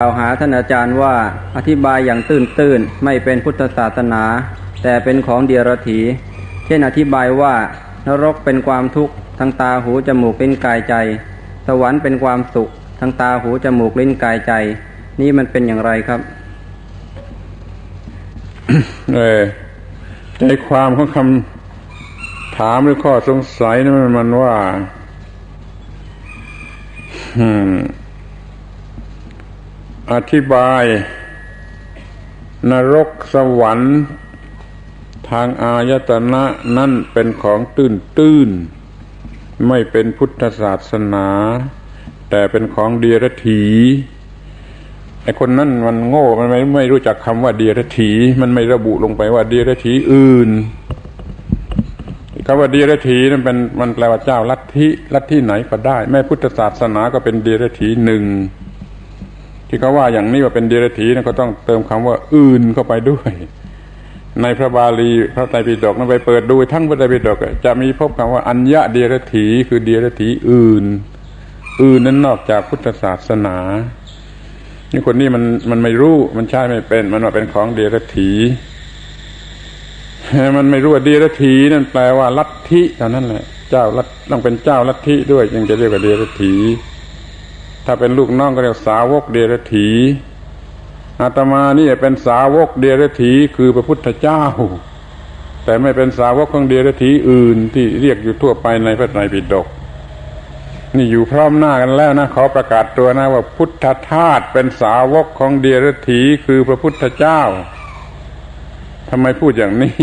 กล่าวหาท่านอาจารย์ว่าอธิบายอย่างตื้นๆไม่เป็นพุทธศาสนา แต่เป็นของเดียรถี เช่นอธิบายว่านรกเป็นความทุกข์ทางตาหูจมูกลิ้นกายใจ สวรรค์เป็นความสุขทางตาหูจมูกลิ้นกายใจ นี่มันเป็นอย่างไรครับเออใจความของคำถามหรือข้อสงสัยนั้นมันว่า อืม อธิบาย นรกสวรรค์ ทางอายตนะนั่นเป็นของตื้นตื้นๆไม่เป็นพุทธศาสนา แต่เป็นของเดียรถีไอคนนั้นมันโง่มันไม่ไม่รู้จักคำว่าเดียรถี มันไม่ระบุลงไปว่าเดียรถีอื่นคำว่าเดียรถีนั้นเป็นมันแปลว่าเจ้าลัทธิลัทธิไหนก็ได้ แม่พุทธศาสนาก็เป็นเดียรถีหนึ่ง ที่เขาว่าอย่างนี้ว่าเป็นเดียรถีนะก็ต้องเติมคำว่าอื่นเข้าไปด้วย ในพระบาลีพระไตรปิฎกนั้นไปเปิดดูทั้งพระไตรปิฎกจะมีพบคำว่าอัญญะเดียรถีคือเดียรถีอื่น อื่นนั้นนอกจากพุทธศาสนา นี่คนนี้มันมันไม่รู้มันใช่ไม่เป็น มันว่าเป็นของเดียรถีมันไม่รู้ว่าเดียรถีนั่นแปลว่าลัทธิเท่านั้นแหละเจ้าลัทต้องเป็นเจ้าลัทธิด้วยจึงจะเรียกว่าเดียรถี ถ้าเป็นลูกน้องก็เรียกสาวกเดรถีอาตมานี่เป็นสาวกเดรถีคือพระพุทธเจ้า แต่ไม่เป็นสาวกของเดรถีอื่นที่เรียกอยู่ทั่วไปในพระไตรปิฎกนี่อยู่พร้อมหน้ากันแล้วนะขอประกาศตัวนะว่าพุทธทาสเป็นสาวกของเดรถีคือพระพุทธเจ้าทำไมพูดอย่างนี้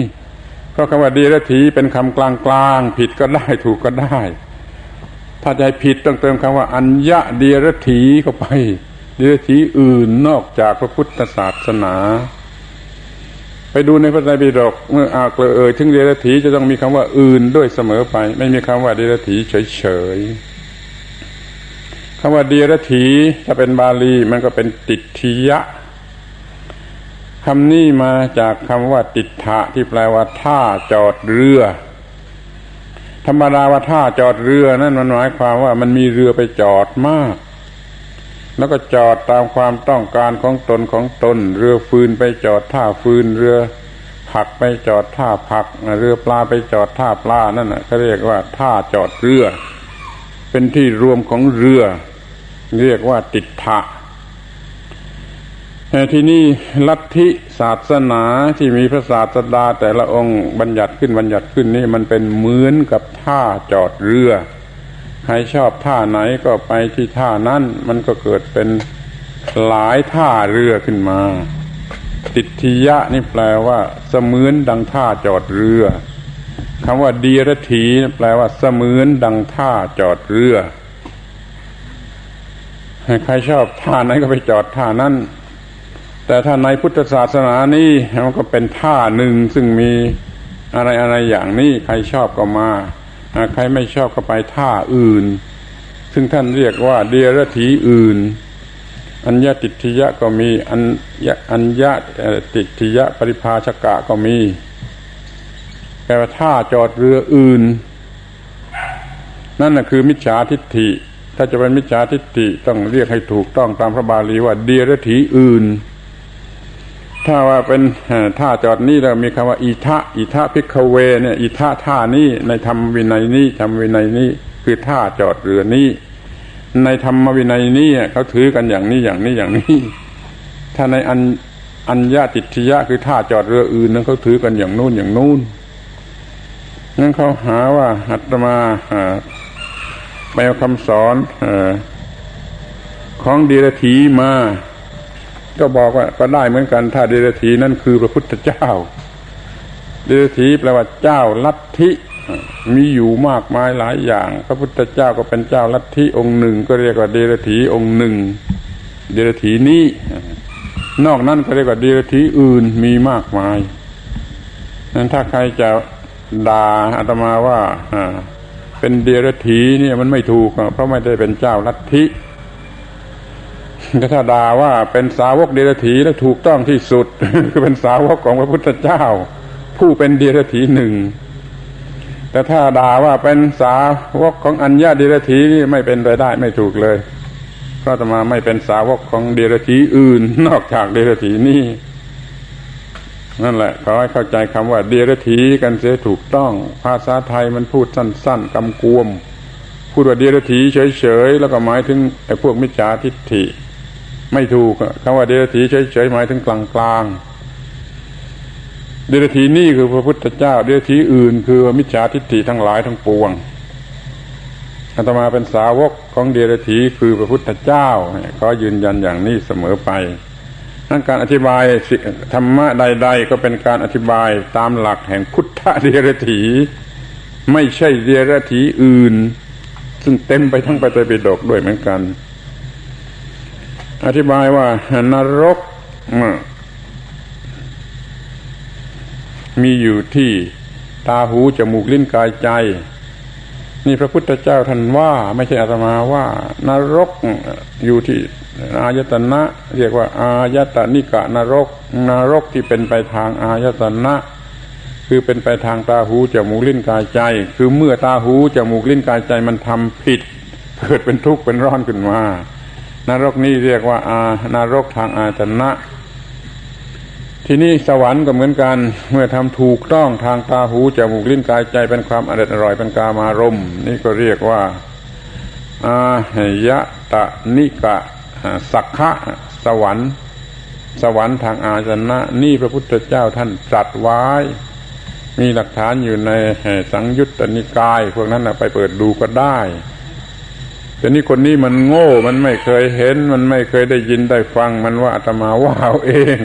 เพราะคำว่าเดรถีเป็นคำกลางๆผิดก็ได้ถูกก็ได้ ถ้าจะให้ผิดต้องเติมคำว่า อัญญะเดียรถีเข้าไป เดียรถีอื่นนอกจากพระพุทธศาสนา ไปดูในพระไตรปิฎกเมื่ออากเอ่ยถึงเดรัจฉีจะต้องมีคำว่าอื่นด้วยเสมอไป ไม่มีคำว่าเดรัจฉีเฉยๆคำว่าเดรัจฉีถ้าเป็นบาลีมันก็เป็นติทิยะคำนี้มาจากคำว่าติถะที่แปลว่าท่าจอดเรือ ธรรมดาว่าท่าจอดเรือนั่นมันหมายความว่ามันมีเรือไปจอดมาก แล้วก็จอดตามความต้องการของตนของตน เรือฟืนไปจอดท่าฟืนเรือผักไปจอดท่าผัก เรือปลาไปจอดท่าปลานั่นนะเขาเรียกว่าท่าจอดเรือ เป็นที่รวมของเรือ เรียกว่าติดทะ ที่นี่ลัทธิศาสนาที่มีพระศาสดาแต่ละองค์บัญญัติขึ้นบัญญัติขึ้นนี่มันเป็นเหมือนกับท่าจอดเรือ ใครชอบท่าไหนก็ไปที่ท่านั้นมันก็เกิดเป็นหลายท่าเรือขึ้นมา ติทิยะนี่แปลว่า เสมือนดังท่าจอดเรือคำว่าดีรถีแปลว่าเสมือนดังท่าจอดเรือใครชอบท่าไหนก็ไปจอดท่านั้น แต่ถ้าในพุทธศาสนานี่มันก็เป็นท่าหนึ่งซึ่งมีอะไรอะไรอย่างนี้ใครชอบก็มา ใครไม่ชอบก็ไปท่าอื่น ซึ่งท่านเรียกว่าเดียรถีอื่น อัญญติทิยะก็มีอัญญอัญญติทิยะปริภาชกะก็มีแปลว่าท่าจอดเรืออื่น นั่นนะคือมิจฉาทิฏฐิ ถ้าจะเป็นมิจฉาทิฏฐิต้องเรียกให้ถูกต้องตามพระบาลีว่าเดียรถีอื่น ถ้าว่าเป็นท่าจอดนี้แล้วมีคำว่าอิทะอิทะพิกเวเนี่ยอิทะท่านี้ในธรรมวินัยนี้ธรรมวินัยนี้คือท่าจอดเรือนี้ในธรรมวินัยนี้เขาถือกันอย่างนี้อย่างนี้อย่างนี้ ถ้าในอัญอัญญาติทิยะคือท่าจอดเรืออื่นนั้นเขาถือกันอย่างนู้นอย่างนู้นงั้นเขาหาว่าอัตมาไปเอาคำสอนของเดรถีมา ก็บอกว่าก็ได้เหมือนกันถ้าเดรถีนั่นคือพระพุทธเจ้า เดรถีแปลว่าเจ้าลัทธิมีอยู่มากมายหลายอย่าง พระพุทธเจ้าก็เป็นเจ้าลัทธิองค์หนึ่ง ก็เรียกว่าเดรถีองค์หนึ่ง เดรถีนี้นอกนั้นก็เรียกว่าเดรถีอื่นมีมากมายนั้นถ้าใครจะด่าอาตมาว่าเป็นเดรถีเนี่ยมันไม่ถูกเพราะไม่ได้เป็นเจ้าลัทธิ ถ้าด่าว่าเป็นสาวกเดรถีแล้วถูกต้องที่สุด คือเป็นสาวกของพระพุทธเจ้า ผู้เป็นเดรถีหนึ่งแต่ถ้าด่าว่าเป็นสาวกของอัญญาเดรถีนี่ไม่เป็นไปได้ไม่ถูกเลยพระอาตมาไม่เป็นสาวกของเดรัจฉีอื่น นอกจากเดรัจฉีนี่นั่นแหละขอให้เข้าใจคำว่า เดรัจฉีกันเสียถูกต้อง ภาษาไทยมันพูดสั้น ๆกำกวม พูดว่าเดรัจฉีเฉยๆแล้วก็หมายถึงไอ้พวกมิจฉาทิฏฐิ ไม่ถูกคำว่าเดรัจฉีเฉยๆหมายถึงกลางๆเดรัจฉีนี่คือพระพุทธเจ้า เดรัจฉีอื่น คือมิจฉาทิฏฐิทั้งหลายทั้งปวงอาตมาเป็นสาวกของเดรัจฉีคือพระพุทธเจ้าขอยืนยันอย่างนี้เสมอไปนั่นการอธิบายธรรมะใด ๆ ก็เป็นการอธิบายตามหลักแห่งพุทธเดรัจฉีไม่ใช่เดรัจฉีอื่น ซึ่งเต็มไปทั้งปฏิปิฎกด้วยเหมือนกัน อธิบายว่านรกมีอยู่ที่ตาหูจมูกลิ้นกายใจ นี่พระพุทธเจ้าท่านว่า ไม่ใช่อาตมาว่า นรกอยู่ที่อายตนะ เรียกว่าอายตนิกะนรก นรกที่เป็นไปทางอายตนะ คือเป็นไปทางตาหูจมูกลิ้นกายใจ คือเมื่อตาหูจมูกลิ้นกายใจมันทำผิดเกิดเป็นทุกข์เป็นร้อนขึ้นมา นรกนี้เรียกว่าอานรกทางอายตนะที่นี่สวรรค์ก็เหมือนกัน เมื่อทำถูกต้องทางตาหูจมูกลิ้นกายใจเป็นความอร่อยอร่อยเป็นกามารมณ์นี่ก็เรียกว่าอายะตะนิกะสักขะสวรรค์ สวรรค์ทางอาจนะ นี่พระพุทธเจ้าท่านตรัสไว้ มีหลักฐานอยู่ในสังยุตตนิกาย พวกนั้นไปเปิดดูก็ได้ แต่นี่คนนี้มันโง่มันไม่เคยเห็น มันไม่เคยได้ยินได้ฟังมันว่าอาตมาว่าเอาเอง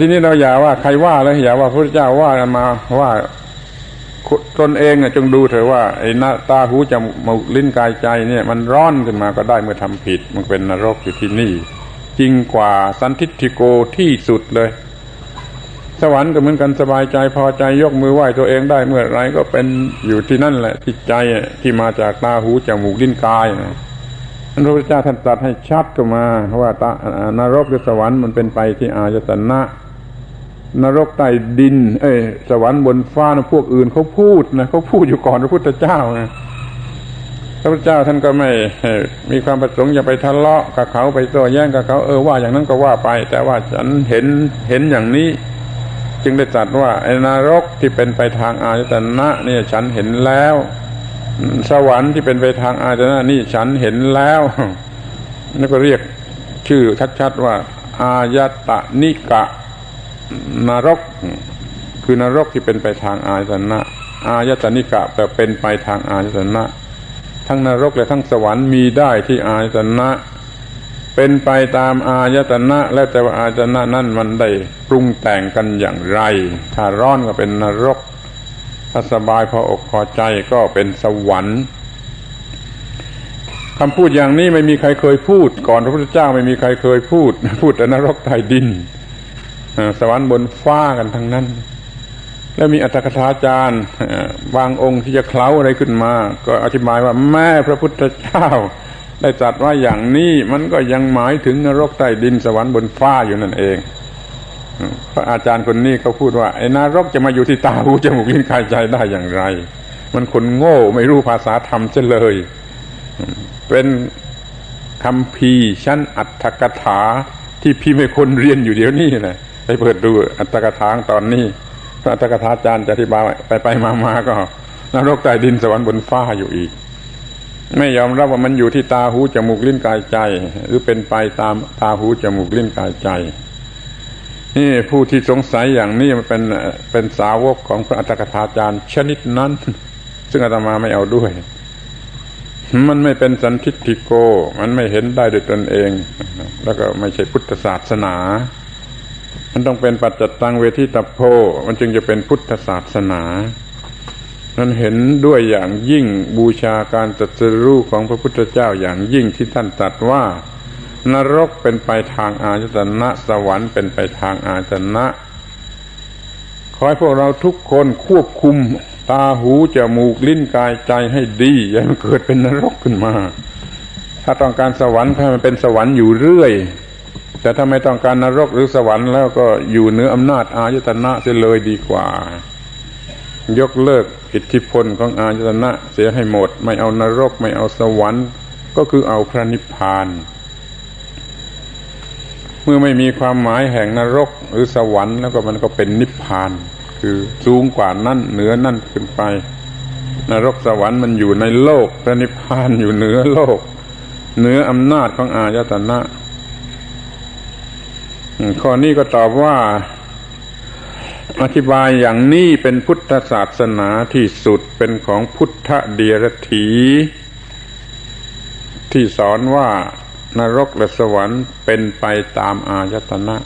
ทีนี้เราอย่าว่าใครว่าแล้วอย่าว่าพระเจ้าว่ามาว่าตนเองนะจงดูเถอะว่าไอ้หน้าตาหูจมูกลิ้นกายใจเนี่ย มันร้อนขึ้นมาก็ได้เมื่อทำผิด มันเป็นนรกอยู่ที่นี่ จริงกว่าสันทิฏฐิโกที่สุดเลย สวรรค์ก็เหมือนกันสบายใจพอใจยกมือไหว้ตัวเองได้เมื่อไรก็เป็นอยู่ที่นั่นแหละที่ใจที่มาจากตาหูจมูกลิ้นกายนะพระพุทธเจ้าท่านตรัสให้ชัดก็มาว่าตานรกหรือสวรรค์มันเป็นไปที่อายตนะ นรกใต้ดิน เอ้ยสวรรค์บนฟ้านะพวกอื่นเขาพูดนะเขาพูดอยู่ก่อนพระพุทธเจ้านะพระพุทธเจ้าท่านก็ไม่มีความประสงค์จะไปทะเลาะกับเขาไปโต้แย้งกับเขาเออว่าอย่างนั้นก็ว่าไป แต่ว่าฉันเห็นเห็นอย่างนี้ จึงได้ตรัสว่าไอ้นรกที่เป็นไปทางอายตนะเนี่ยฉันเห็นแล้ว สวรรค์ที่เป็นไปทางอายตนะนี่ฉันเห็นแล้วนี่ก็เรียกชื่อชัดๆว่า อายตนิกะนรก คือนรกที่เป็นไปทางอายตนะอายตนิกะแปลเป็นไปทางอายตนะ ทั้งนรกและทั้งสวรรค์มีได้ที่อายตนะ เป็นไปตามอายตนะ และแต่ว่าอายตนะนั่นมันได้ปรุงแต่งกันอย่างไร ถ้าร้อนก็เป็นนรก ถ้าสบายพออกพอใจก็เป็นสวรรค์คำพูดอย่างนี้ไม่มีใครเคยพูด ก่อนพระพุทธเจ้าไม่มีใครเคยพูด พูดแต่นรกใต้ดิน สวรรค์บนฟ้ากันทั้งนั้น แล้วมีอัตถกถาจารย์บางองค์ที่จะเคล้าอะไรขึ้นมา ก็อธิบายว่าแม่พระพุทธเจ้า ได้ตรัสว่าอย่างนี้มันก็ยังหมายถึงนรกใต้ดินสวรรค์บนฟ้าอยู่นั่นเองพระอาจารย์คนนี้เขาพูดว่าไอ้นรกจะมาอยู่ที่ตาหูจมูกลิ้นกายใจได้อย่างไร มันคนโง่ไม่รู้ภาษาธรรมเช่เลย เป็นคำพีชั้นอัตถกถาที่พี่ไม่คนเรียนอยู่เดี๋ยวนี้แหละไปเปิดดูอัตถกถาตอนนี้พระอัตถกถาจารย์จะอธิบายไปไปมามาก็นรกใต้ดินสวรรค์บนฟ้าอยู่อีก ไม่ยอมรับว่ามันอยู่ที่ตาหูจมูกลิ้นกายใจ หรือเป็นไปตามตาหูจมูกลิ้นกายใจ นี่ผู้ที่สงสัยอย่างนี้มันเป็นเป็นสาวกของพระอัตถกถาจารย์ชนิดนั้น ซึ่งอาตมาไม่เอาด้วย มันไม่เป็นสันทิฏฐิโก มันไม่เห็นได้ด้วยตนเอง แล้วก็ไม่ใช่พุทธศาสนา มันต้องเป็นปัจจตังเวทิตาโพมันจึงจะเป็นพุทธศาสนา นั้นเห็นด้วยอย่างยิ่งบูชาการตรัสรู้ของพระพุทธเจ้าอย่างยิ่งที่ท่านตรัสว่า นรกเป็นไปทางอาจตนะสวรรค์เป็นไปทางอาจตนะขอให้พวกเราทุกคนควบคุมตาหูจมูกลิ้นกายใจให้ดี อย่ามันเกิดเป็นนรกขึ้นมา ถ้าต้องการสวรรค์ให้มันเป็นสวรรค์อยู่เรื่อย แต่ถ้าไม่ต้องการนรกหรือสวรรค์แล้วก็อยู่เหนืออำนาจอายตนะเสียเลยดีกว่า ยกเลิกอิทธิพลของอายตนะเสียให้หมด ไม่เอานรก ไม่เอาสวรรค์ ก็คือเอาพระนิพพาน เมื่อไม่มีความหมายแห่งนรกหรือสวรรค์แล้วก็มันก็เป็นนิพพาน คือสูงกว่านั่นเหนือนั่นขึ้นไป นรกสวรรค์มันอยู่ในโลก พระนิพพานอยู่เหนือโลก เหนืออำนาจของอายตนะข้อนี้ก็ตอบว่า อธิบายอย่างนี้เป็นพุทธศาสนาที่สุดเป็นของพุทธเดียรถีที่สอนว่านรกและสวรรค์เป็นไปตามอายตนะ